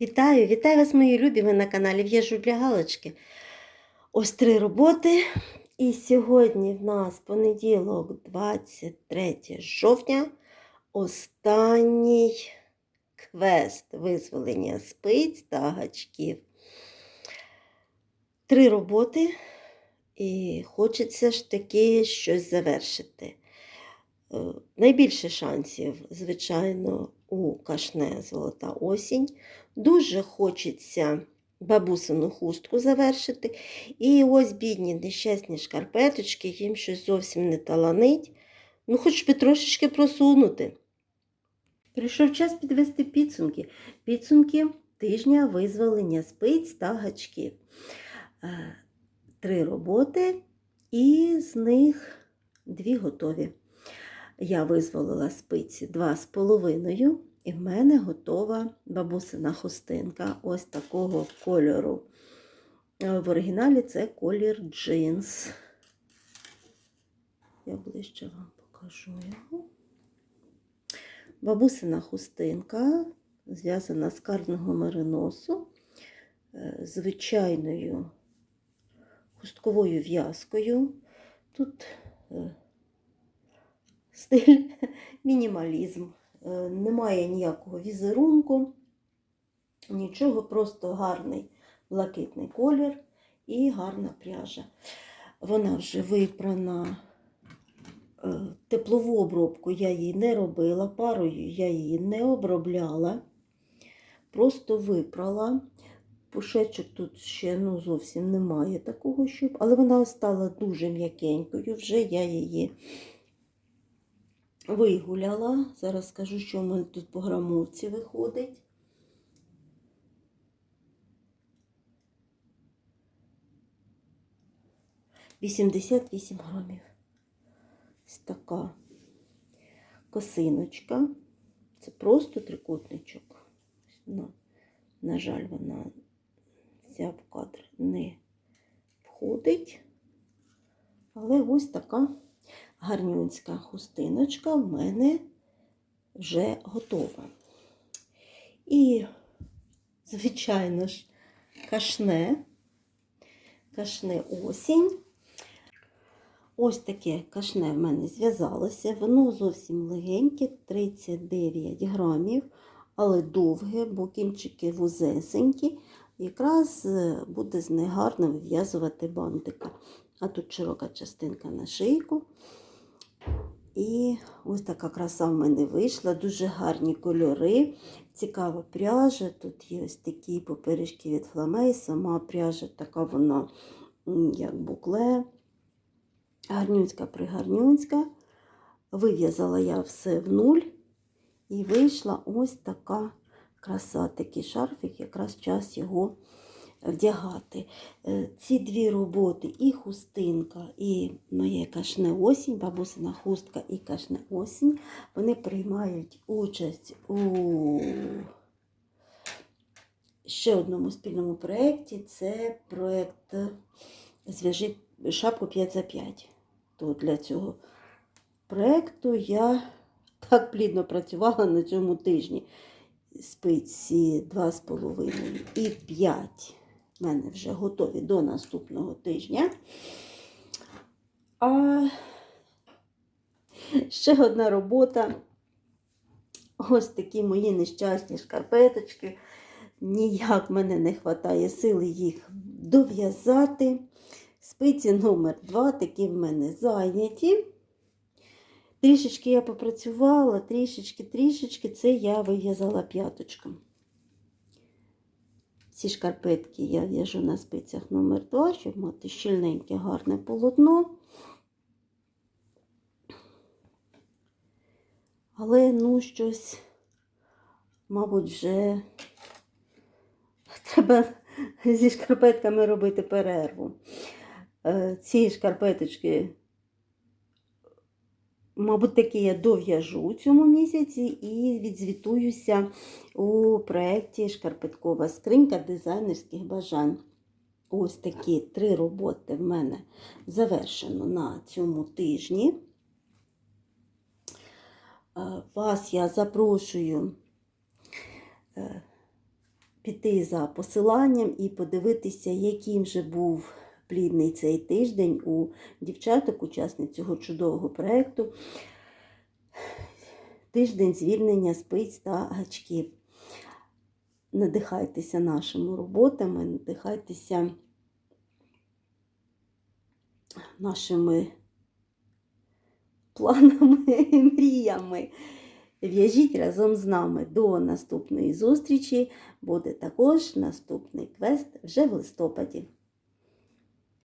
Вітаю, вітаю вас, мої любі! Ви на каналі В'яжу для Галочки. Ось три роботи. І сьогодні в нас понеділок, 23 жовтня, останній квест визволення спиць та гачків. Три роботи, і хочеться ж таки щось завершити. Е, Найбільше шансів, звичайно, у кашне Золота осінь. Дуже хочеться бабусину хустку завершити. І ось бідні нещасні шкарпеточки, їм щось зовсім не таланить. Ну, хоч би трошечки просунути. Прийшов час підвести підсумки. Підсумки тижня визволення спиць та гачків. Е, Три роботи, і з них дві готові. Я визволила спиці два з половиною, і в мене готова бабусина хустинка ось такого кольору. Е, В оригіналі це колір джинс. Я ближче вам покажу його. Бабусина хустинка зв'язана з карного мериносу, е, звичайною хустковою в'язкою. Тут е, стиль мінімалізм. Е, Немає ніякого візерунку, нічого, просто гарний блакитний колір і гарна пряжа. Вона вже випрана. Е, Теплову обробку я її не робила, парою я її не обробляла, просто випрала. Пушечок тут ще ну, зовсім немає такого, щоб, але вона стала дуже м'якенькою, вже я її вигуляла. Зараз скажу, що в мене тут по грамовці виходить. Вісімдесят вісім грамів. Ось така косиночка. Це просто трикутничок. На, на жаль, вона вся в кадр не входить. Але ось така гарнюнська хустиночка в мене вже готова. І, звичайно ж, кашне, кашне осінь. Ось таке кашне в мене зв'язалося. Воно зовсім легеньке, 39 грамів, але довге, бо кінчики вузесенькі. Якраз е, буде з них гарно вив'язувати бантика. А тут широка частинка на шийку. І ось така краса в мене вийшла. Дуже гарні кольори, цікава пряжа. Тут є ось такі поперечки від фламей. Сама пряжа така вона, як букле. Гарнюнська пригарнюнська. Вив'язала я все в нуль. І вийшла ось така краса, такий шарфик, якраз час його вдягати. Е, Ці дві роботи, і хустинка, і моє кашне осінь, бабусина хустка і кашне осінь, вони приймають участь у ще одному спільному проєкті. Це проєкт Зв'яжи шапку 5 за 5. То для цього проєкту я так плідно працювала на цьому тижні. Спиці 2,5 і 5 в мене вже готові до наступного тижня. А ще одна робота. Ось такі мої нещасні шкарпеточки. Ніяк мене не вистачає сили їх дов'язати. Спиці номер 2 такі в мене зайняті. Трішечки я попрацювала, трішечки, трішечки, це я вив'язала п'яточком. Ці шкарпетки я в'яжу на спицях номер 2 щоб мати щільненьке, гарне полотно. Але, ну, щось, мабуть, вже треба зі шкарпетками робити перерву. Е, Ці шкарпеточки Мабуть, таки я дов'яжу цьому місяці і відзвітуюся у проєкті Шкарпеткова скринька дизайнерських бажань. Ось такі три роботи в мене завершено на цьому тижні. Е, Вас я запрошую е, піти за посиланням і подивитися, яким же був плідний цей тиждень у дівчаток, учасниць цього чудового проєкту. Тиждень звільнення спиць та гачків. Надихайтеся нашими роботами, надихайтеся нашими планами і мріями. В'яжіть разом з нами до наступної зустрічі. Буде також наступний квест вже в листопаді.